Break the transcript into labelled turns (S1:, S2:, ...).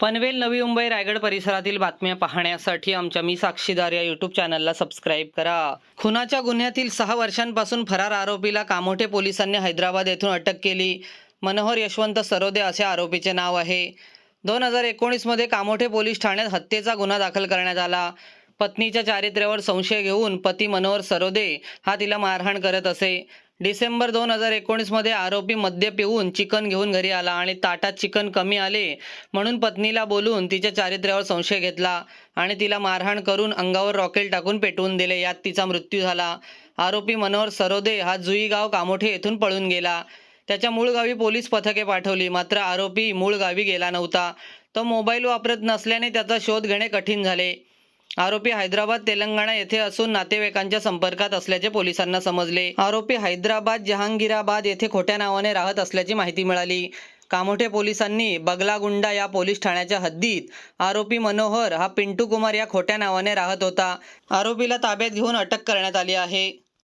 S1: पनवेल नवी मुंबई रायगड परिसरातील बातम्या पाहण्यासाठी आमच्या मी साक्षीदार या युट्यूब चॅनलला सबस्क्राईब करा. खुनाच्या गुन्ह्यातील सहा वर्षांपासून फरार आरोपीला कामोठे पोलिसांनी हैदराबाद येथून अटक केली. मनोहर यशवंत सरोदे असे आरोपीचे नाव आहे. दोन हजार एकोणीसमध्ये कामोठे पोलीस ठाण्यात हत्येचा गुन्हा दाखल करण्यात आला. पत्नीच्या चारित्र्यावर संशय घेऊन पती मनोहर सरोदे हा तिला मारहाण करत असे. डिसेंबर दोन हजार एकोणीसमध्ये आरोपी मद्य पिऊन चिकन घेऊन घरी आला आणि ताटात चिकन कमी आले म्हणून पत्नीला बोलून तिच्या चारित्र्यावर संशय घेतला आणि तिला मारहाण करून अंगावर रॉकेल टाकून पेटवून दिले. यात तिचा मृत्यू झाला. आरोपी मनोहर सरोदे हा जुईगाव कामोठे येथून पळून गेला. त्याच्या मूळ गावी पोलीस पथके पाठवली. मात्र आरोपी मूळ गावी गेला नव्हता. तो मोबाईल वापरत नसल्याने त्याचा शोध घेणे कठीण झाले. आरोपी हैदराबाद तेलंगणा येथे असून नातेवाईकांच्या संपर्कात असल्याचे पोलिसांना समजले. आरोपी हैदराबाद जहांगीराबाद येथे खोट्या नावाने राहत असल्याची माहिती मिळाली. कामोठे पोलिसांनी बगलागुंडा या पोलीस ठाण्याच्या हद्दीत आरोपी मनोहर हा पिंटू कुमार या खोट्या नावाने राहत होता. आरोपीला ताब्यात घेऊन अटक करण्यात आली आहे.